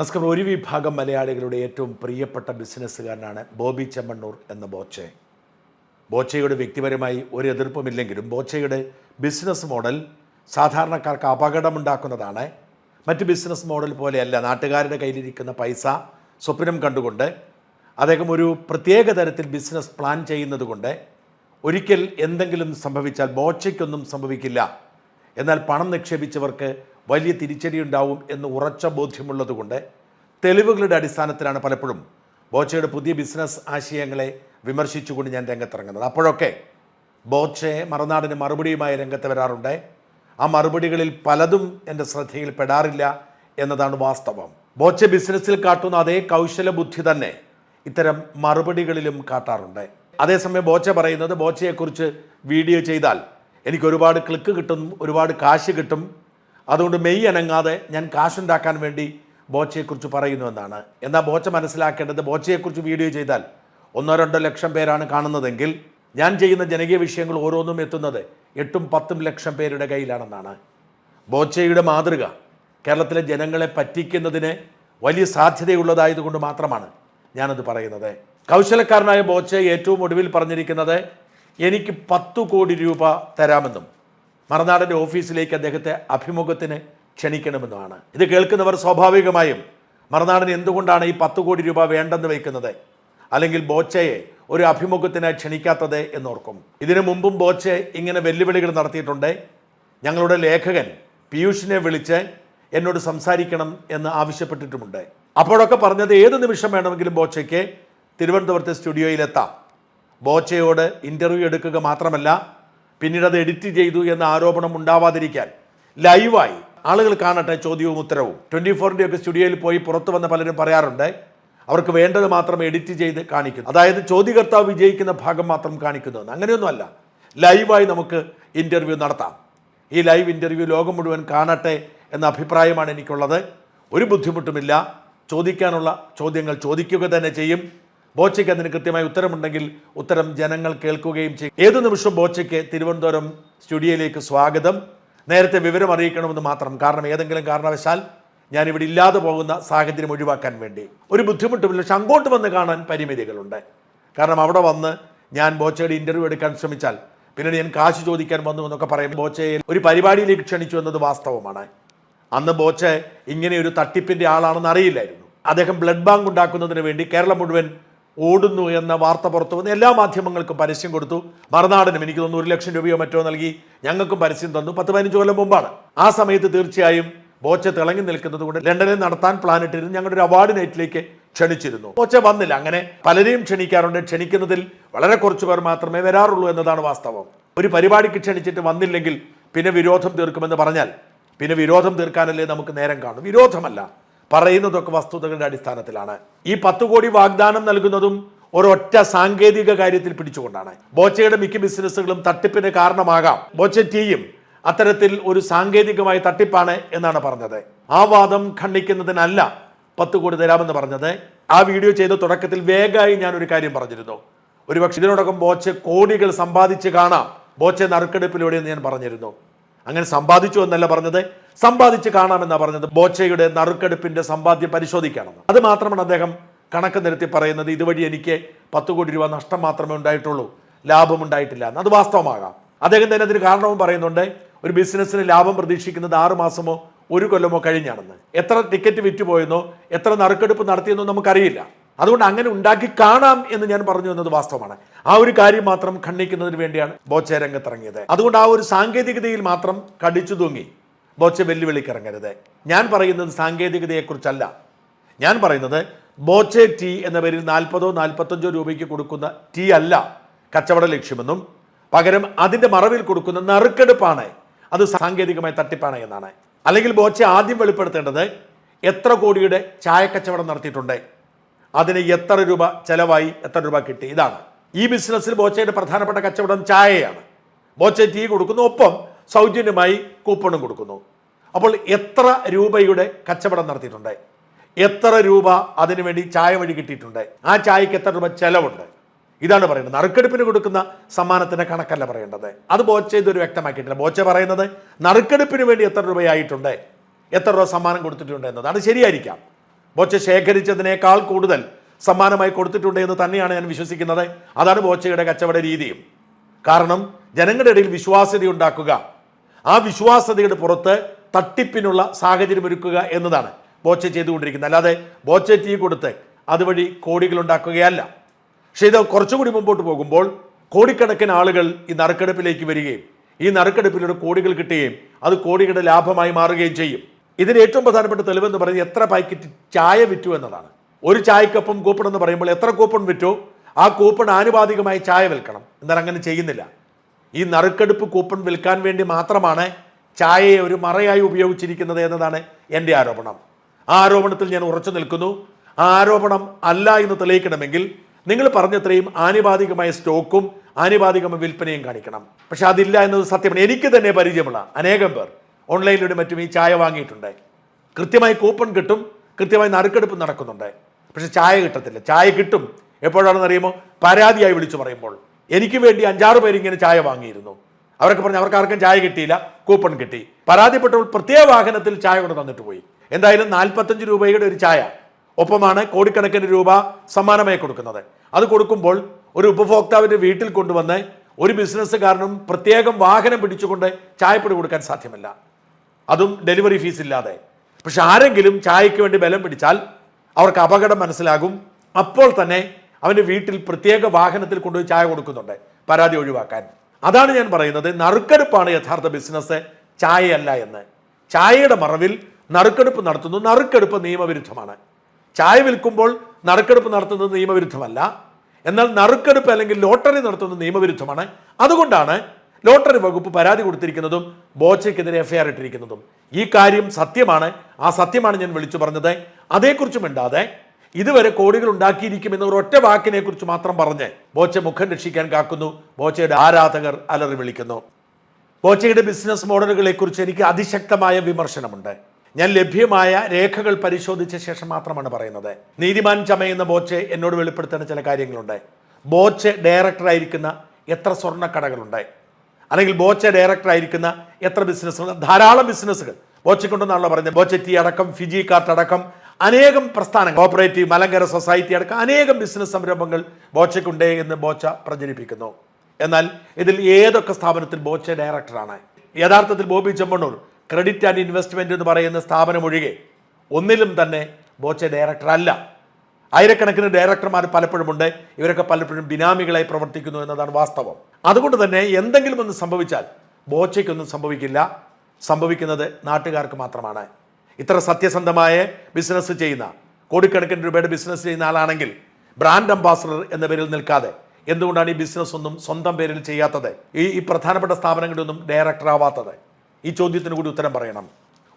നമസ്കാരം. ഒരു വിഭാഗം മലയാളികളുടെ ഏറ്റവും പ്രിയപ്പെട്ട ബിസിനസ്സുകാരനാണ് ബോബി ചെമ്മണ്ണൂർ എന്ന ബോച്ചെ. ബോച്ചയുടെ വ്യക്തിപരമായി ഒരു എതിർപ്പുമില്ലെങ്കിലും ബോച്ചയുടെ ബിസിനസ് മോഡൽ സാധാരണക്കാർക്ക് അപകടമുണ്ടാക്കുന്നതാണ്. മറ്റ് ബിസിനസ് മോഡൽ പോലെയല്ല നാട്ടുകാരുടെ കയ്യിലിരിക്കുന്ന പൈസ സ്വപ്നം കണ്ടുകൊണ്ട് അദ്ദേഹം ഒരു പ്രത്യേക തരത്തിൽ ബിസിനസ് പ്ലാൻ ചെയ്യുന്നത് കൊണ്ട് ഒരിക്കൽ എന്തെങ്കിലും സംഭവിച്ചാൽ ബോച്ചയ്ക്കൊന്നും സംഭവിക്കില്ല. എന്നാൽ പണം നിക്ഷേപിച്ചവർക്ക് വലിയ തിരിച്ചടി ഉണ്ടാവും എന്ന് ഉറച്ച ബോധ്യമുള്ളതുകൊണ്ട് തെളിവുകളുടെ അടിസ്ഥാനത്തിലാണ് പലപ്പോഴും ബോച്ചയുടെ പുതിയ ബിസിനസ് ആശയങ്ങളെ വിമർശിച്ചുകൊണ്ട് ഞാൻ രംഗത്തിറങ്ങുന്നത്. അപ്പോഴൊക്കെ ബോച്ചെ മറുനാടിന് മറുപടിയുമായി രംഗത്ത് വരാറുണ്ട്. ആ മറുപടികളിൽ പലതും എന്റെ ശ്രദ്ധയിൽ പെടാറില്ല എന്നതാണ് വാസ്തവം. ബോച്ച ബിസിനസ്സിൽ കാട്ടുന്ന അതേ കൗശല ബുദ്ധി തന്നെ ഇത്തരം മറുപടികളിലും കാട്ടാറുണ്ട്. അതേസമയം ബോച്ച പറയുന്നത് ബോച്ചയെക്കുറിച്ച് വീഡിയോ ചെയ്താൽ എനിക്ക് ഒരുപാട് ക്ലിക്ക് കിട്ടും ഒരുപാട് കാശ് കിട്ടും അതുകൊണ്ട് മെയ് അനങ്ങാതെ ഞാൻ കാശുണ്ടാക്കാൻ വേണ്ടി ബോച്ചയെക്കുറിച്ച് പറയുന്നു എന്നാണ്. എന്നാൽ ബോച്ച മനസ്സിലാക്കേണ്ടത് ബോച്ചയെക്കുറിച്ച് വീഡിയോ ചെയ്താൽ ഒന്നോ രണ്ടോ ലക്ഷം പേരാണ് കാണുന്നതെങ്കിൽ ഞാൻ ചെയ്യുന്ന ജനകീയ വിഷയങ്ങൾ ഓരോന്നും എത്തുന്നത് എട്ടും പത്തും ലക്ഷം പേരുടെ കയ്യിലാണെന്നാണ്. ബോച്ചയുടെ മാതൃക കേരളത്തിലെ ജനങ്ങളെ പറ്റിക്കുന്നതിന് വലിയ സാധ്യതയുള്ളതായതുകൊണ്ട് മാത്രമാണ് ഞാനത് പറയുന്നത്. കൗശലക്കാരനായ ബോച്ച ഏറ്റവും ഒടുവിൽ പറഞ്ഞിരിക്കുന്നത് എനിക്ക് പത്തു കോടി രൂപ തരാമെന്നും മറുനാടന്റെ ഓഫീസിലേക്ക് അദ്ദേഹത്തെ അഭിമുഖത്തിന് ക്ഷണിക്കണമെന്നുമാണ് ഇത് കേൾക്കുന്നവർ സ്വാഭാവികമായും മറുനാടന് എന്തുകൊണ്ടാണ് ഈ പത്ത് കോടി രൂപ വേണ്ടെന്ന് വയ്ക്കുന്നത് അല്ലെങ്കിൽ ബോച്ചയെ ഒരു അഭിമുഖത്തിന് ക്ഷണിക്കാത്തത് എന്നോർക്കും. ഇതിനു മുമ്പും ബോച്ചെ ഇങ്ങനെ വെല്ലുവിളികൾ നടത്തിയിട്ടുണ്ട്. ഞങ്ങളുടെ ലേഖകൻ പീയൂഷിനെ വിളിച്ച് എന്നോട് സംസാരിക്കണം എന്ന് ആവശ്യപ്പെട്ടിട്ടുമുണ്ട്. അപ്പോഴൊക്കെ പറഞ്ഞത് ഏത് നിമിഷം വേണമെങ്കിലും ബോച്ചയ്ക്ക് തിരുവനന്തപുരത്തെ സ്റ്റുഡിയോയിലെത്താം. ബോച്ചയോട് ഇന്റർവ്യൂ എടുക്കുക മാത്രമല്ല പിന്നീട് അത് എഡിറ്റ് ചെയ്തു എന്ന ആരോപണം ഉണ്ടാവാതിരിക്കാൻ ലൈവായി ആളുകൾ കാണട്ടെ ചോദ്യവും ഉത്തരവും. ട്വന്റി ഫോറിന്റെ ഒക്കെ സ്റ്റുഡിയോയിൽ പോയി പുറത്തു വന്ന പലരും പറയാറുണ്ട് അവർക്ക് വേണ്ടത് മാത്രം എഡിറ്റ് ചെയ്ത് കാണിക്കുന്നു. അതായത് ചോദ്യകർത്താവ് വിജയിക്കുന്ന ഭാഗം മാത്രം കാണിക്കുന്നു. അങ്ങനെയൊന്നുമല്ല. ലൈവായി നമുക്ക് ഇന്റർവ്യൂ നടത്താം. ഈ ലൈവ് ഇന്റർവ്യൂ ലോകം മുഴുവൻ കാണട്ടെ എന്ന അഭിപ്രായമാണ് എനിക്കുള്ളത്. ഒരു ബുദ്ധിമുട്ടുമില്ല. ചോദിക്കാനുള്ള ചോദ്യങ്ങൾ ചോദിക്കുക തന്നെ ചെയ്യും. ബോച്ചയ്ക്ക് അതിന് കൃത്യമായ ഉത്തരമുണ്ടെങ്കിൽ ഉത്തരം ജനങ്ങൾ കേൾക്കുകയും ചെയ്യും. ഏതു നിമിഷം ബോച്ചയ്ക്ക് തിരുവനന്തപുരം സ്റ്റുഡിയോയിലേക്ക് സ്വാഗതം. നേരത്തെ വിവരം അറിയിക്കണമെന്ന് മാത്രം കാരണം ഏതെങ്കിലും കാരണവശാൽ ഞാൻ ഇവിടെ ഇല്ലാതെ പോകുന്ന സാഹചര്യം ഒഴിവാക്കാൻ വേണ്ടി. ഒരു ബുദ്ധിമുട്ടുമില്ല. പക്ഷെ അങ്ങോട്ട് വന്ന് കാണാൻ പരിമിതികളുണ്ട്. കാരണം അവിടെ വന്ന് ഞാൻ ബോച്ചയുടെ ഇന്റർവ്യൂ എടുക്കാൻ ശ്രമിച്ചാൽ പിന്നീട് ഞാൻ കാശ് ചോദിക്കാൻ വന്നു എന്നൊക്കെ പറയും ബോച്ചയെ ഒരു പരിപാടിയിലേക്ക് ക്ഷണിച്ചു എന്നത് വാസ്തവമാണ്. അന്ന് ബോച്ച ഇങ്ങനെ ഒരു തട്ടിപ്പിന്റെ ആളാണെന്ന് അറിയില്ലായിരുന്നു. അദ്ദേഹം ബ്ലഡ് ബാങ്ക് ഉണ്ടാക്കുന്നതിന് വേണ്ടി കേരളം മുഴുവൻ ഓടുന്നു എന്ന വാർത്ത പുറത്തു വന്ന് എല്ലാ മാധ്യമങ്ങൾക്കും പരസ്യം കൊടുത്തു. മറുനാടനും എനിക്ക് തോന്നുന്നു ഒരു ലക്ഷം രൂപയോ മറ്റോ നൽകി. ഞങ്ങൾക്കും പരസ്യം തന്നു. പത്ത് പതിനഞ്ച് കൊല്ലം മുമ്പാണ്. ആ സമയത്ത് തീർച്ചയായും ബോച്ച തിളങ്ങി നിൽക്കുന്നത് കൊണ്ട് ലണ്ടനിൽ നടത്താൻ പ്ലാൻ ഇട്ടിരുന്നു. ഞങ്ങളുടെ ഒരു അവാർഡ് നൈറ്റിലേക്ക് ക്ഷണിച്ചിരുന്നു. ബോച്ച വന്നില്ല. അങ്ങനെ പലരെയും ക്ഷണിക്കാറുണ്ട്. ക്ഷണിക്കുന്നതിൽ വളരെ കുറച്ച് പേർ മാത്രമേ വരാറുള്ളൂ എന്നതാണ് വാസ്തവം. ഒരു പരിപാടിക്ക് ക്ഷണിച്ചിട്ട് വന്നില്ലെങ്കിൽ പിന്നെ വിരോധം തീർക്കുമെന്ന് പറഞ്ഞാൽ പിന്നെ വിരോധം തീർക്കാനല്ലേ നമുക്ക് നേരം കാണും. വിരോധമല്ല. പറയുന്നതൊക്കെ വസ്തുതകളുടെ അടിസ്ഥാനത്തിലാണ്. ഈ പത്ത് കോടി വാഗ്ദാനം നൽകുന്നതും ഒരൊറ്റ സാങ്കേതിക കാര്യത്തിൽ പിടിച്ചുകൊണ്ടാണ്. ബോച്ചയുടെ മിക്ക ബിസിനസ്സുകളും തട്ടിപ്പിന് കാരണമാകാം. ബോച്ച ടീയും അത്തരത്തിൽ ഒരു സാങ്കേതികമായ തട്ടിപ്പാണ് എന്നാണ് പറഞ്ഞത്. ആ വാദം ഖണ്ഡിക്കുന്നതിനല്ല പത്ത് കോടി തരാമെന്ന് പറഞ്ഞത്. ആ വീഡിയോ ചെയ്ത തുടക്കത്തിൽ വേഗമായി ഞാൻ ഒരു കാര്യം പറഞ്ഞിരുന്നു. ഒരുപക്ഷെ ഇതിനോടകം ബോച്ച കോടികൾ സമ്പാദിച്ച് കാണാം. ബോച്ച നറുക്കെടുപ്പിലൂടെ എന്ന് ഞാൻ പറഞ്ഞിരുന്നു. അങ്ങനെ സമ്പാദിച്ചു എന്നല്ല പറഞ്ഞത്. സമ്പാദിച്ച് കാണാമെന്നാണ് പറഞ്ഞത്. ബോച്ചയുടെ നറുക്കെടുപ്പിന്റെ സമ്പാദ്യം പരിശോധിക്കണമെന്ന് അത് മാത്രമാണ് അദ്ദേഹം കണക്ക് നിരത്തി പറയുന്നത്. ഇതുവഴി എനിക്ക് പത്ത് കോടി രൂപ നഷ്ടം മാത്രമേ ഉണ്ടായിട്ടുള്ളൂ. ലാഭം ഉണ്ടായിട്ടില്ല എന്ന്. അത് വാസ്തവമാകാം. അദ്ദേഹം തന്നെ അതിന് കാരണവും പറയുന്നുണ്ട്. ഒരു ബിസിനസ്സിന് ലാഭം പ്രതീക്ഷിക്കുന്നത് ആറു മാസമോ ഒരു കൊല്ലമോ കഴിഞ്ഞാണെന്ന്. എത്ര ടിക്കറ്റ് വിറ്റുപോയെന്നോ എത്ര നറുക്കെടുപ്പ് നടത്തിയെന്നോ നമുക്കറിയില്ല. അതുകൊണ്ട് അങ്ങനെ ഉണ്ടാക്കി കാണാം എന്ന് ഞാൻ പറഞ്ഞു എന്നത് വാസ്തവമാണ്. ആ ഒരു കാര്യം മാത്രം ഖണ്ഡിക്കുന്നതിന് വേണ്ടിയാണ് ബോച്ച രംഗത്തിറങ്ങിയത്. അതുകൊണ്ട് ആ ഒരു സാങ്കേതികതയിൽ മാത്രം കടിച്ചു തൂങ്ങി ബോച്ച വെല്ലുവിളിക്കിറങ്ങരുത്. ഞാൻ പറയുന്നത് സാങ്കേതികതയെക്കുറിച്ചല്ല. ഞാൻ പറയുന്നത് ബോച്ചെ ടീ എന്ന പേരിൽ നാൽപ്പതോ നാൽപ്പത്തഞ്ചോ രൂപയ്ക്ക് കൊടുക്കുന്ന ടീ അല്ല കച്ചവട ലക്ഷ്യമെന്നും പകരം അതിന്റെ മറവിൽ കൊടുക്കുന്ന നറുക്കെടുപ്പാണ്. അത് സാങ്കേതികമായ തട്ടിപ്പാണ് എന്നാണ്. അല്ലെങ്കിൽ ബോച്ച ആദ്യം വെളിപ്പെടുത്തേണ്ടത് എത്ര കോടിയുടെ ചായക്കച്ചവടം നടത്തിയിട്ടുണ്ട്? അതിന് എത്ര രൂപ ചിലവായി എത്ര രൂപ കിട്ടി? ഇതാണ്. ഈ ബിസിനസ്സിൽ ബോച്ചയുടെ പ്രധാനപ്പെട്ട കച്ചവടം ചായയാണ്. ബോച്ച ടീ കൊടുക്കുന്നു ഒപ്പം സൗജന്യമായി കൂപ്പണും കൊടുക്കുന്നു. അപ്പോൾ എത്ര രൂപയുടെ കച്ചവടം നടത്തിയിട്ടുണ്ട്? എത്ര രൂപ അതിനുവേണ്ടി ചായ വഴി കിട്ടിയിട്ടുണ്ട്? ആ ചായക്ക് എത്ര രൂപ ചെലവുണ്ട്? ഇതാണ് പറയുന്നത്. നറുക്കെടുപ്പിന് കൊടുക്കുന്ന സമ്മാനത്തിന്റെ കണക്കല്ല പറയേണ്ടത്. അത് ബോച്ച ഒരു വ്യക്തമാക്കിയിട്ടില്ല. ബോച്ച പറയുന്നത് നറുക്കെടുപ്പിന് വേണ്ടി എത്ര രൂപയായിട്ടുണ്ട്? എത്ര രൂപ സമ്മാനം കൊടുത്തിട്ടുണ്ട് എന്നത് അത് ശരിയായിരിക്കാം. ബോച്ച ശേഖരിച്ചതിനേക്കാൾ കൂടുതൽ സമ്മാനമായി കൊടുത്തിട്ടുണ്ട് എന്ന് തന്നെയാണ് ഞാൻ വിശ്വസിക്കുന്നത്. അതാണ് ബോച്ചയുടെ കച്ചവട രീതിയും. കാരണം ജനങ്ങളുടെ ഇടയിൽ വിശ്വാസ്യത ഉണ്ടാക്കുക ആ വിശ്വാസ്യതയുടെ പുറത്ത് തട്ടിപ്പിനുള്ള സാഹചര്യം ഒരുക്കുക എന്നതാണ് ബോച്ച ചെയ്തുകൊണ്ടിരിക്കുന്നത്. അല്ലാതെ ബോച്ച ടീ കൊടുത്ത് അതുവഴി കോടികൾ ഉണ്ടാക്കുകയല്ല. പക്ഷേ ഇത് കുറച്ചുകൂടി മുമ്പോട്ട് പോകുമ്പോൾ കോടിക്കണക്കിന് ആളുകൾ ഈ നറുക്കെടുപ്പിലേക്ക് വരികയും ഈ നറുക്കെടുപ്പിലൂടെ കോടികൾ കിട്ടുകയും അത് കോടികളുടെ ലാഭമായി മാറുകയും ചെയ്യും. ഇതിന് ഏറ്റവും പ്രധാനപ്പെട്ട തെളിവെന്ന് പറയുന്നത് എത്ര പാക്കറ്റ് ചായ വിറ്റു എന്നതാണ്. ഒരു ചായക്കൊപ്പം കൂപ്പൺ എന്ന് പറയുമ്പോൾ എത്ര കൂപ്പൺ വിറ്റോ? ആ കൂപ്പൺ ആനുപാതികമായി ചായ വിൽക്കണം. എന്നാൽ അങ്ങനെ ചെയ്യുന്നില്ല. ഈ നറുക്കെടുപ്പ് കൂപ്പൺ വിൽക്കാൻ വേണ്ടി മാത്രമാണ് ചായയെ ഒരു മറയായി ഉപയോഗിച്ചിരിക്കുന്നത് എന്നതാണ് എന്റെ ആരോപണം. ആ ആരോപണത്തിൽ ഞാൻ ഉറച്ചു നിൽക്കുന്നു. ആ ആരോപണം അല്ല എന്ന് തെളിയിക്കണമെങ്കിൽ നിങ്ങൾ പറഞ്ഞത്രയും ആനുപാതികമായ സ്റ്റോക്കും ആനുപാതികമായ വിൽപ്പനയും കാണിക്കണം. പക്ഷെ അതില്ല എന്നത് സത്യമാണ്. എനിക്ക് തന്നെ പരിചയമുള്ള അനേകം പേർ ഓൺലൈനിലൂടെ മറ്റും ഈ ചായ വാങ്ങിയിട്ടുണ്ട്. കൃത്യമായി കൂപ്പൺ കിട്ടും കൃത്യമായി നറുക്കെടുപ്പ് നടക്കുന്നുണ്ട്. പക്ഷെ ചായ കിട്ടത്തില്ല. ചായ കിട്ടും. എപ്പോഴാണെന്ന് അറിയുമ്പോൾ പരാതിയായി വിളിച്ചു പറയുമ്പോൾ. എനിക്ക് വേണ്ടി അഞ്ചാറ് പേര് ഇങ്ങനെ ചായ വാങ്ങിയിരുന്നു. അവരൊക്കെ പറഞ്ഞു അവർക്ക് ആർക്കും ചായ കിട്ടിയില്ല. കൂപ്പൺ കിട്ടി. പരാതിപ്പെട്ടവൾ പ്രത്യേക വാഹനത്തിൽ ചായ കൊണ്ട് തന്നിട്ട് പോയി. എന്തായാലും നാൽപ്പത്തഞ്ച് രൂപയുടെ ഒരു ചായ. ഒപ്പമാണ് കോടിക്കണക്കിന് രൂപ സമ്മാനമായി കൊടുക്കുന്നത്. അത് കൊടുക്കുമ്പോൾ ഒരു ഉപഭോക്താവിന്റെ വീട്ടിൽ കൊണ്ടുവന്ന് ഒരു ബിസിനസ്സുകാരനും പ്രത്യേകം വാഹനം പിടിച്ചുകൊണ്ട് ചായപ്പൊടി കൊടുക്കാൻ സാധ്യമല്ല. അതും ഡെലിവറി ഫീസ് ഇല്ലാതെ. പക്ഷെ ആരെങ്കിലും ചായയ്ക്ക് വേണ്ടി ബലം പിടിച്ചാൽ അവർക്ക് അപകടം മനസ്സിലാകും. അപ്പോൾ തന്നെ അവന്റെ വീട്ടിൽ പ്രത്യേക വാഹനത്തിൽ കൊണ്ടുപോയി ചായ കൊടുക്കുന്നുണ്ട്. പരാതി ഒഴിവാക്കാൻ. അതാണ് ഞാൻ പറയുന്നത്. നറുക്കെടുപ്പാണ് യഥാർത്ഥ ബിസിനസ് ചായയല്ല എന്ന്. ചായയുടെ മറവിൽ നറുക്കെടുപ്പ് നടത്തുന്നു. നറുക്കെടുപ്പ് നിയമവിരുദ്ധമാണ്. ചായ വിൽക്കുമ്പോൾ നറുക്കെടുപ്പ് നടത്തുന്നത് നിയമവിരുദ്ധമല്ല. എന്നാൽ നറുക്കെടുപ്പ് അല്ലെങ്കിൽ ലോട്ടറി നടത്തുന്നത് നിയമവിരുദ്ധമാണ്. അതുകൊണ്ടാണ് ലോട്ടറി വകുപ്പ് പരാതി കൊടുത്തിരിക്കുന്നതും ബോച്ചയ്ക്കെതിരെ എഫ്ഐആർ ഇട്ടിരിക്കുന്നതും. ഈ കാര്യം സത്യമാണ്. ആ സത്യമാണ് ഞാൻ വിളിച്ചു പറഞ്ഞത്. അതേക്കുറിച്ചും മിണ്ടാതെ ഇതുവരെ കോടികൾ ഉണ്ടാക്കിയിരിക്കുമെന്ന ഒരു ഒറ്റ വാക്കിനെ കുറിച്ച് മാത്രം പറഞ്ഞ് ബോച്ച മുഖം രക്ഷിക്കാൻ കാക്കുന്നു. ബോച്ചയുടെ ആരാധകർ അലറി വിളിക്കുന്നു. ബോച്ചയുടെ ബിസിനസ് മോഡലുകളെ കുറിച്ച് എനിക്ക് അതിശക്തമായ വിമർശനമുണ്ട്. ഞാൻ ലഭ്യമായ രേഖകൾ പരിശോധിച്ച ശേഷം മാത്രമാണ് പറയുന്നത്. നീതിമാൻ ചമയുന്ന ബോച്ചെ എന്നോട് വെളിപ്പെടുത്തുന്ന ചില കാര്യങ്ങളുണ്ട്. ബോച്ച് ഡയറക്ടറായിരിക്കുന്ന എത്ര സ്വർണക്കടകളുണ്ട്. അല്ലെങ്കിൽ ബോച്ച ഡയറക്ടർ ആയിരിക്കുന്ന എത്ര ബിസിനസ്സുകൾ ധാരാളം ബിസിനസ്സുകൾ ബോച്ചയ്ക്കുണ്ടെന്നാണല്ലോ പറഞ്ഞത് ബോച്ച ടി അടക്കം ഫിജി കാർട്ട് അടക്കം അനേകം പ്രസ്ഥാനങ്ങൾ. കോപ്പറേറ്റീവ് മലങ്കര സൊസൈറ്റി അടക്കം അനേകം ബിസിനസ് സംരംഭങ്ങൾ ബോച്ചയ്ക്കുണ്ട് എന്ന് ബോച്ച പ്രചരിപ്പിക്കുന്നു. എന്നാൽ ഇതിൽ ഏതൊക്കെ സ്ഥാപനത്തിൽ ബോച്ച ഡയറക്ടറാണ് യഥാർത്ഥത്തിൽ Bobby Chemmanur credit and investment എന്ന് പറയുന്ന സ്ഥാപനം ഒഴികെ ഒന്നിലും തന്നെ ബോച്ച ഡയറക്ടർ അല്ല. ആയിരക്കണക്കിന് ഡയറക്ടർമാർ പലപ്പോഴുമുണ്ട്. ഇവരൊക്കെ പലപ്പോഴും ബിനാമികളായി പ്രവർത്തിക്കുന്നു എന്നതാണ് വാസ്തവം. അതുകൊണ്ട് തന്നെ എന്തെങ്കിലും ഒന്ന് സംഭവിച്ചാൽ ബോച്ചയ്ക്കൊന്നും സംഭവിക്കില്ല. സംഭവിക്കുന്നത് നാട്ടുകാർക്ക് മാത്രമാണ്. ഇത്ര സത്യസന്ധമായ ബിസിനസ് ചെയ്യുന്ന കോടിക്കണക്കിന് രൂപയുടെ ബിസിനസ് ചെയ്യുന്ന ആളാണെങ്കിൽ ബ്രാൻഡ് അംബാസഡർ എന്ന പേരിൽ നിൽക്കാതെ എന്തുകൊണ്ടാണ് ഈ ബിസിനസ് ഒന്നും സ്വന്തം പേരിൽ ചെയ്യാത്തത്? ഈ ഈ പ്രധാനപ്പെട്ട സ്ഥാപനങ്ങളിലൊന്നും ഡയറക്ടർ ആവാത്തത്? ഈ ചോദ്യത്തിന് കൂടി ഉത്തരം പറയണം.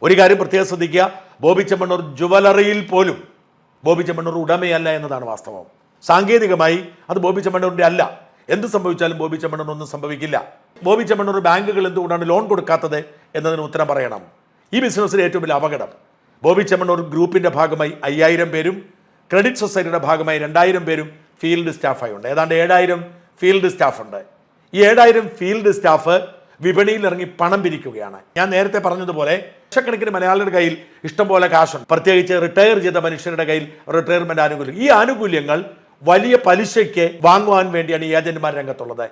ഒരു കാര്യം പ്രത്യേകം ശ്രദ്ധിക്കുക. ബോബി ചെമ്മണ്ണൂർ ജുവലറിയിൽ പോലും ബോബി ചെമ്മണ്ണൂർ ഉടമയല്ല എന്നതാണ് വാസ്തവം. സാങ്കേതികമായി അത് ബോബി ചെമ്മണ്ണൂരിന്റെ അല്ല. എന്ത് സംഭവിച്ചാലും ബോബി ചെമ്മണ്ണൂർ ഒന്നും സംഭവിക്കില്ല. ബോബി ചെമ്മണ്ണൂർ ബാങ്കുകൾ എന്തുകൊണ്ടാണ് ലോൺ കൊടുക്കാത്തത് എന്നതിന് ഉത്തരം പറയണം. ഈ ബിസിനസ്സിലെ ഏറ്റവും വലിയ അപകടം. ബോബി ചെമ്മണ്ണൂർ ഗ്രൂപ്പിന്റെ ഭാഗമായി അയ്യായിരം പേരും ക്രെഡിറ്റ് സൊസൈറ്റിയുടെ ഭാഗമായി രണ്ടായിരം പേരും ഫീൽഡ് സ്റ്റാഫായി ഉണ്ട്. ഏതാണ്ട് ഏഴായിരം ഫീൽഡ് സ്റ്റാഫ് ഉണ്ട് ഈ ഏഴായിരം ഫീൽഡ് സ്റ്റാഫ് വിപണിയിൽ ഇറങ്ങി പണം പിരിക്കുകയാണ്. ഞാൻ നേരത്തെ പറഞ്ഞതുപോലെ ലക്ഷക്കണക്കിന് മലയാളികളുടെ കയ്യിൽ ഇഷ്ടംപോലെ കാശുണ്ട്. പ്രത്യേകിച്ച് റിട്ടയർ ചെയ്ത മനുഷ്യരുടെ കയ്യിൽ റിട്ടയർമെന്റ് ആനുകൂല്യം. ഈ ആനുകൂല്യങ്ങൾ വലിയ പലിശയ്ക്ക് വാങ്ങുവാൻ വേണ്ടിയാണ് ഈ ഏജന്റുമാർ രംഗത്തുള്ളത്.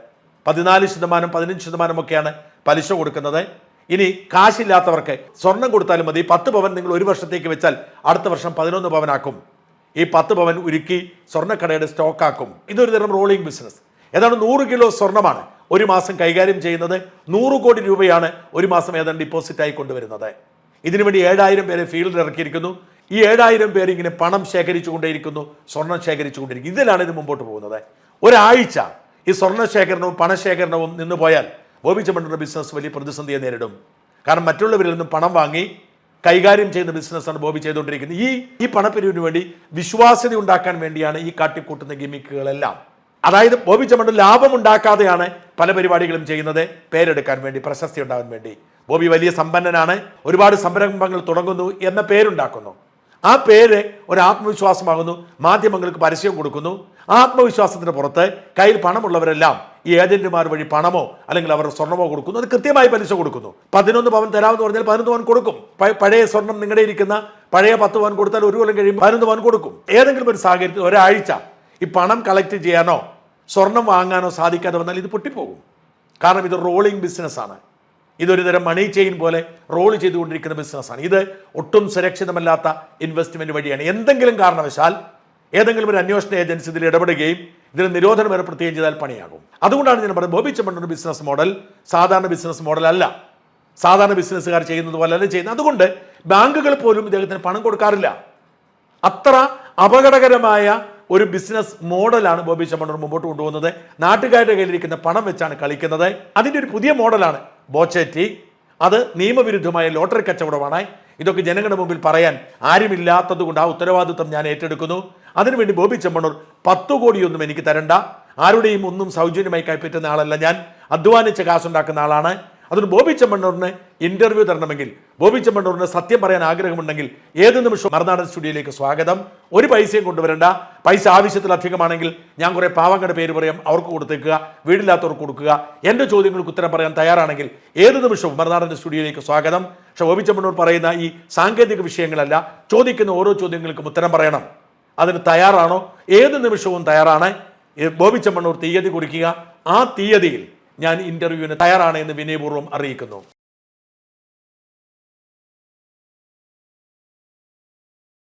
പതിനാല് ശതമാനം പതിനഞ്ച് ശതമാനം ഒക്കെയാണ് പലിശ കൊടുക്കുന്നത്. ഇനി കാശില്ലാത്തവർക്ക് സ്വർണം കൊടുത്താലും മതി. പത്ത് പവൻ നിങ്ങൾ ഒരു വർഷത്തേക്ക് വെച്ചാൽ അടുത്ത വർഷം പതിനൊന്ന് പവനാക്കും. ഈ പത്ത് പവൻ ഉരുക്കി സ്വർണക്കടയുടെ സ്റ്റോക്കാക്കും ഇതൊരു തരം റോളിംഗ് ബിസിനസ് ഏതാണ്ട് നൂറ് കിലോ സ്വർണമാണ് ഒരു മാസം കൈകാര്യം ചെയ്യുന്നത് നൂറ് കോടി രൂപയാണ് ഒരു മാസം ഏതാണ്ട് ഡിപ്പോസിറ്റായി കൊണ്ടുവരുന്നത്. ഇതിനുവേണ്ടി ഏഴായിരം പേരെ ഫീൽഡിൽ ഇറക്കിയിരിക്കുന്നു. ഈ ഏഴായിരം പേര് ഇങ്ങനെ പണം ശേഖരിച്ചുകൊണ്ടേയിരിക്കുന്നു സ്വർണം ശേഖരിച്ചുകൊണ്ടിരിക്കുന്നു ഇതിലാണ് ഇത് മുമ്പോട്ട് പോകുന്നത്. ഒരാഴ്ച ഈ സ്വർണ ശേഖരണവും പണശേഖരണവും നിന്ന് പോയാൽ ബോബി ചെമ്മണ്ണൂരിന്റെ ബിസിനസ് വലിയ പ്രതിസന്ധിയെ നേരിടും. കാരണം മറ്റുള്ളവരിൽ നിന്നും പണം വാങ്ങി കൈകാര്യം ചെയ്യുന്ന ബിസിനസ്സാണ് ബോബി ചെയ്തുകൊണ്ടിരിക്കുന്നത്. ഈ ഈ പണപ്പിരിവിന് വേണ്ടി വിശ്വാസ്യത ഉണ്ടാക്കാൻ വേണ്ടിയാണ് ഈ കാട്ടിക്കൂട്ടുന്ന ഗിമിക്കുകളെല്ലാം അതായത് ബോബി ലാഭം ഉണ്ടാക്കാതെയാണ് പല പരിപാടികളും ചെയ്യുന്നത്. പേരെടുക്കാൻ വേണ്ടി പ്രശസ്തി ഉണ്ടാകാൻ വേണ്ടി. ബോബി വലിയ സമ്പന്നനാണ്. ഒരുപാട് സംരംഭങ്ങൾ തുടങ്ങുന്നു എന്ന പേരുണ്ടാക്കുന്നു. ആ പേര് ഒരു ആത്മവിശ്വാസമാകുന്നു. മാധ്യമങ്ങൾക്ക് പരസ്യം കൊടുക്കുന്നു. ആത്മവിശ്വാസത്തിന് പുറത്ത് കയ്യിൽ പണമുള്ളവരെല്ലാം ഈ ഏജന്റുമാർ വഴി പണമോ അല്ലെങ്കിൽ അവർ സ്വർണമോ കൊടുക്കുന്നു. അത് കൃത്യമായി പലിശ കൊടുക്കുന്നു. പതിനൊന്ന് പവൻ തരാമെന്ന് പറഞ്ഞാൽ പതിനൊന്ന് പവൻ കൊടുക്കും. പഴയ സ്വർണം നിങ്ങളുടെ ഇരിക്കുന്ന പഴയ പത്ത് പവൻ കൊടുത്താൽ ഒരു കൊല്ലം കഴിയുമ്പോൾ പതിനൊന്ന് പവൻ കൊടുക്കും. ഏതെങ്കിലും ഒരു സാഹചര്യത്തിൽ ഒരാഴ്ച ഈ പണം കളക്ട് ചെയ്യാനോ സ്വർണം വാങ്ങാനോ സാധിക്കാതെ വന്നാൽ ഇത് പൊട്ടിപ്പോകും. കാരണം ഇത് റോളിംഗ് ബിസിനസ്സാണ് ഇതൊരു തരം മണി ചെയിൻ പോലെ റോൾ ചെയ്തുകൊണ്ടിരിക്കുന്ന ബിസിനസ്സാണ് ഇത് ഒട്ടും സുരക്ഷിതമല്ലാത്ത ഇൻവെസ്റ്റ്മെന്റ് വഴിയാണ്. എന്തെങ്കിലും കാരണവശാൽ ഏതെങ്കിലും ഒരു അന്വേഷണ ഏജൻസി ഇതിൽ ഇടപെടുകയും ഇതിന് നിരോധനം ഏർപ്പെടുത്തുകയും ചെയ്താൽ പണിയാകും. അതുകൊണ്ടാണ് ഞാൻ പറയുന്നത് ബോബി ചെമ്മണ്ണൂർ ബിസിനസ് മോഡൽ സാധാരണ ബിസിനസ് മോഡൽ അല്ല. സാധാരണ ബിസിനസ്സുകാർ ചെയ്യുന്നത് പോലെ അല്ല ചെയ്യുന്നത്. അതുകൊണ്ട് ബാങ്കുകൾ പോലും ഇദ്ദേഹത്തിന് പണം കൊടുക്കാറില്ല. അത്ര അപകടകരമായ ഒരു ബിസിനസ് മോഡലാണ് ബോബി ചമ്മണ്ണൂർ മുമ്പോട്ട് കൊണ്ടുപോകുന്നത്. നാട്ടുകാരുടെ കയ്യിലിരിക്കുന്ന പണം വെച്ചാണ് കളിക്കുന്നത്. അതിന്റെ ഒരു പുതിയ മോഡലാണ് ബോച്ചേറ്റി. അത് നിയമവിരുദ്ധമായ ലോട്ടറി കച്ചവടമാണ്. ഇതൊക്കെ ജനങ്ങളുടെ മുമ്പിൽ പറയാൻ ആരുമില്ലാത്തത് കൊണ്ട് ആ ഉത്തരവാദിത്വം ഞാൻ ഏറ്റെടുക്കുന്നു. അതിനുവേണ്ടി ബോബി ചെമ്മണ്ണൂർ പത്തു കോടിയൊന്നും എനിക്ക് തരണ്ട. ആരുടെയും ഒന്നും സൗജന്യമായി കൈപ്പറ്റുന്ന ആളല്ല ഞാൻ. അധ്വാനിച്ച കാശുണ്ടാക്കുന്ന ആളാണ്. അതുകൊണ്ട് ബോബി ചെമ്മണ്ണൂറിന് ഇന്റർവ്യൂ തരണമെങ്കിൽ ബോബി ചെമ്മണ്ണൂറിന് സത്യം പറയാൻ ആഗ്രഹമുണ്ടെങ്കിൽ ഏത് നിമിഷം മറുനാടൻ സ്റ്റുഡിയോയിലേക്ക് സ്വാഗതം. ഒരു പൈസയും കൊണ്ടുവരണ്ട. പൈസ ആവശ്യത്തിലധികമാണെങ്കിൽ ഞാൻ കുറെ പാവങ്ങളുടെ പേര് പറയാം അവർക്ക് കൊടുത്തേക്കുക വീടില്ലാത്തവർക്ക് കൊടുക്കുക. എന്റെ ചോദ്യങ്ങൾക്ക് ഉത്തരം പറയാൻ തയ്യാറാണെങ്കിൽ ഏത് നിമിഷവും മറുനാടൻ സ്റ്റുഡിയോയിലേക്ക് സ്വാഗതം. പക്ഷെ ബോബി ചെമ്മണ്ണൂർ പറയുന്ന ഈ സാങ്കേതിക വിഷയങ്ങളല്ല ചോദിക്കുന്ന ഓരോ ചോദ്യങ്ങൾക്കും ഉത്തരം പറയണം. അതിന് തയ്യാറാണോ? ഏത് നിമിഷവും തയ്യാറാണ്? ബോബി ചെമ്മണ്ണൂർ തീയതി കുറിക്കുക. ആ തീയതിയിൽ ഞാൻ ഇന്റർവ്യൂവിന് തയ്യാറാണ് എന്ന് വിനയപൂർവം അറിയിക്കുന്നു.